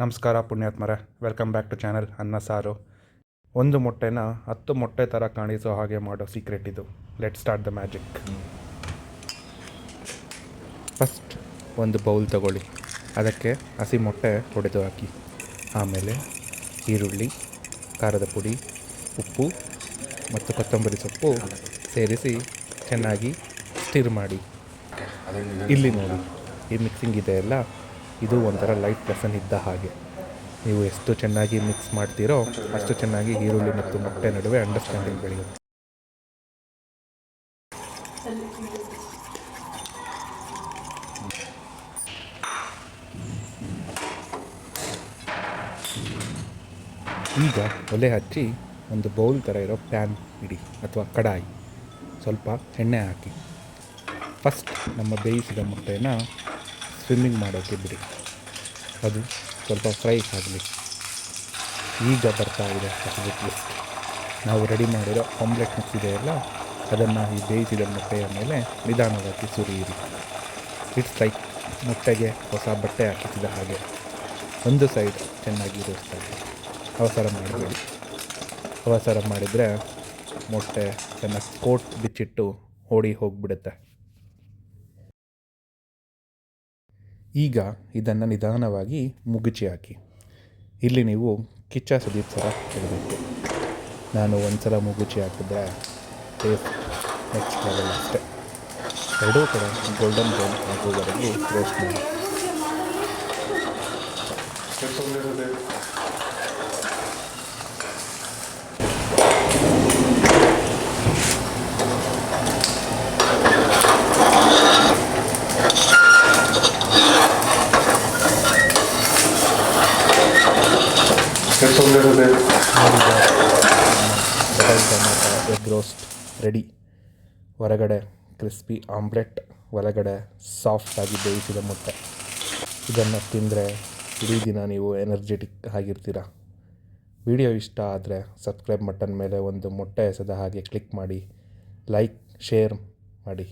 ನಮಸ್ಕಾರ ಪುಣ್ಯಾತ್ಮರೇ welcome back to channel Anna Saaru. ಒಂದು ಮೊಟ್ಟೆನ ಹತ್ತು ಮೊಟ್ಟೆ ಥರ ಕಾಣಿಸೋ ಹಾಗೆ ಮಾಡೋ ಸೀಕ್ರೆಟ್ ಇದು. Let start the magic first ಒಂದು ಬೌಲ್ ತಗೊಳ್ಳಿ. ಅದಕ್ಕೆ ಹಸಿ ಮೊಟ್ಟೆ ಹೊಡೆದು ಹಾಕಿ. ಆಮೇಲೆ ಈರುಳ್ಳಿ, ಖಾರದ ಪುಡಿ, ಉಪ್ಪು ಮತ್ತು ಕೊತ್ತಂಬರಿ ಸೊಪ್ಪು ಸೇರಿಸಿ ಚೆನ್ನಾಗಿ ಸ್ಟಿರ್ ಮಾಡಿ. ಇಲ್ಲಿ ನೋಡಿ, ಈ ಮಿಕ್ಸಿಂಗ್ ಇದೆ ಅಲ್ಲ? ಇದು ಒಂಥರ ಲೈಟ್ ಲೆಸನ್ ಇದ್ದ ಹಾಗೆ. ನೀವು ಎಷ್ಟು ಚೆನ್ನಾಗಿ ಮಿಕ್ಸ್ ಮಾಡ್ತೀರೋ ಅಷ್ಟು ಚೆನ್ನಾಗಿ ಈರುಳ್ಳಿ ಮತ್ತು ಮೊಟ್ಟೆ ನಡುವೆ ಅಂಡರ್ಸ್ಟ್ಯಾಂಡಿಂಗ್ ಬೆಳೆಯುತ್ತೆ. ಈಗ ಒಲೆ ಹಚ್ಚಿ ಒಂದು ಬೌಲ್ ಥರ ಇರೋ ಪ್ಯಾನ್ ಇಡಿ ಅಥವಾ ಕಡಾಯಿ. ಸ್ವಲ್ಪ ಎಣ್ಣೆ ಹಾಕಿ. ಫಸ್ಟ್ ನಮ್ಮ ಬೇಯಿಸಿದ ಮೊಟ್ಟೆನ ಸ್ವಿಮ್ಮಿಂಗ್ ಮಾಡೋಕ್ಕೆ ಬಿಡಿ. ಅದು ಸ್ವಲ್ಪ ಫ್ರೈ ಆಗಲಿ ಈಗ ಬರ್ತಾ ಇದೆ ಹಸಿರು ಟ್ವಿಸ್ಟ್ ನಾವು ರೆಡಿ ಮಾಡಿರೋ ಆಮ್ಲೆಟ್ ಮಿಕ್ಸ್ ಇದೆಯಲ್ಲ ಅದನ್ನು ಈ ಬೇಯಿಸಿದ ಮೊಟ್ಟೆಯ ಮೇಲೆ ನಿಧಾನವಾಗಿ ಸುರಿಯಿರಿ. ಇಟ್ಸ್ ಲೈಕ್ ಮೊಟ್ಟೆಗೆ ಹೊಸ ಬಟ್ಟೆ ಹಾಕಿಸಿದ ಹಾಗೆ. ಒಂದು ಸೈಡ್ ಚೆನ್ನಾಗಿ ಆಗಿ. ಅವಸರ ಮಾಡಬೇಡಿ. ಅವಸರ ಮಾಡಿದರೆ ಮೊಟ್ಟೆ ಚೆನ್ನಾಗಿ ಕೋಟ್ ಬಿಚ್ಚಿಟ್ಟು ಓಡಿ ಹೋಗಿಬಿಡುತ್ತೆ. ಈಗ ಇದನ್ನು ನಿಧಾನವಾಗಿ ಮುಗುಚಿ ಹಾಕಿ. ಇಲ್ಲಿ ನೀವು ಕಿಚ್ಚ ಸುದೀಪ್ ಸರ ಕೇಳಬೇಕು ನಾನು ಒಂದು ಸಲ ಮುಗುಚಿ ಹಾಕಿದ್ರೆ ಟೇಸ್ಟ್ ನೆಕ್ಸ್ಟ್ ಲೆವೆಲ್ ಅಷ್ಟೇ. ಎರಡೂ ಕಡೆ ಗೋಲ್ಡನ್ ಬ್ರೌನ್ ಆಗುವವರೆಗೂ ರೋಸ್ಟ್ ಮಾಡಿ. Butter tomato egg roast ready ಹೊರಗಡೆ ಕ್ರಿಸ್ಪಿ ಆಮ್ಲೆಟ್ ಒಳಗಡೆ ಸಾಫ್ಟಾಗಿ ಬೇಯಿಸಿದ ಮೊಟ್ಟೆ ಇದನ್ನು ತಿಂದರೆ ಇಡೀ ದಿನ ನೀವು ಎನರ್ಜೆಟಿಕ್ ಆಗಿರ್ತೀರ? ವಿಡಿಯೋ ಇಷ್ಟ ಆದರೆ ಸಬ್ಸ್ಕ್ರೈಬ್ ಬಟನ್ ಮೇಲೆ ಒಂದು ಮೊಟ್ಟೆ ಎಸೆದ ಹಾಗೆ ಕ್ಲಿಕ್ ಮಾಡಿ ಲೈಕ್ ಶೇರ್ ಮಾಡಿ.